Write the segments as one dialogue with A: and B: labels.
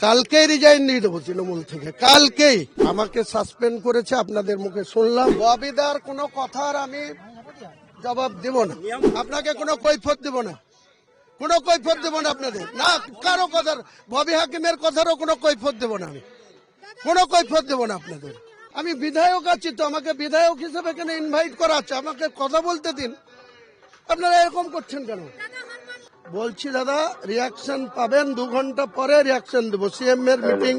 A: কালকেই রিজাইন দিয়ে দেবো তৃণমূল থেকে। কালকেই। আমাকে সাসপেন্ড করেছে, আপনাদের মুখে শুনলাম। ববিদার কোনো কথার আমি জবাব দেব না। আপনাকে কোনো কৈফত দেব না। কোনো কৈফত দেব না আপনাদের। না, কারও কথার, ববি হাকিমের কথারও কোনো কৈফত দেব না আমি। কোনো কৈফত দেব না আপনাদের। আমি বিধায়ক আছি তো, আমাকে বিধায়ক হিসেবে এখানে ইনভাইট করা আছে। আমাকে কথা বলতে দিন। আপনারা এরকম করছেন কেন? বলছি দাদা রিয়াকশন পাবেন দু ঘণ্টা পরে রিয়াকশন দেবো। সিএম এর মিটিং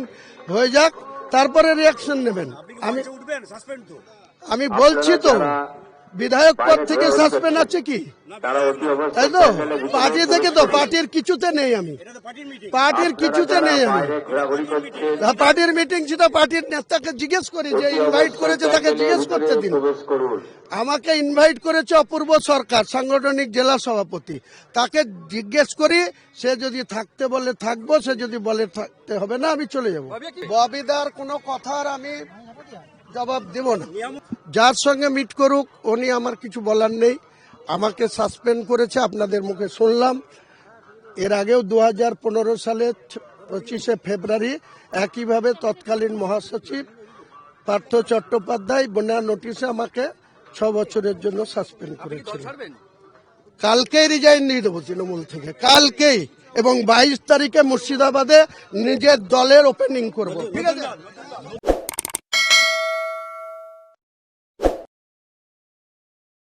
A: হয়ে যাক তারপরে রিয়াকশন নেবেন। আমি আমি বলছি তো। বিধায়ক পদ থেকে সাসপেন্ড আছে কি? তাই তো? পার্টি থেকে তো পার্টির কিছুতে নেই আমি।
B: পার্টির
A: কিছুতে নেই আমি।
C: বাইরে ঘোরাঘুরি করছে
A: না, পার্টির মিটিং সেটা পার্টির নেতাকে জিজ্ঞেস করি যে ইনভাইট করেছে তাকে জিজ্ঞেস করতে দিন। আমাকে ইনভাইট করেছে অপূর্ব সরকার সাংগঠনিক জেলা সভাপতি। তাকে জিজ্ঞেস করি সে যদি থাকতে বলে থাকব সে যদি বলে থাকতে হবে না আমি চলে যাব। ববিদার কোনো কথার আমি জবাব দেব না। যার সঙ্গে মিট করুক উনি আমার কিছু বলার নেই। আমাকে সাসপেন্ড করেছে আপনাদের মুখে শুনলাম। এর আগেও দু হাজার পনেরো সালে পঁচিশে ফেব্রুয়ারি একইভাবে তৎকালীন মহাসচিব পার্থ চট্টোপাধ্যায় বন্যা নোটিশে আমাকে ছ বছরের জন্য সাসপেন্ড করেছিল কালকেই রিজাইন দিয়ে দেবো তৃণমূল থেকে কালকেই। এবং বাইশ তারিখে মুর্শিদাবাদে নিজের দলের ওপেনিং করব। ঠিক আছে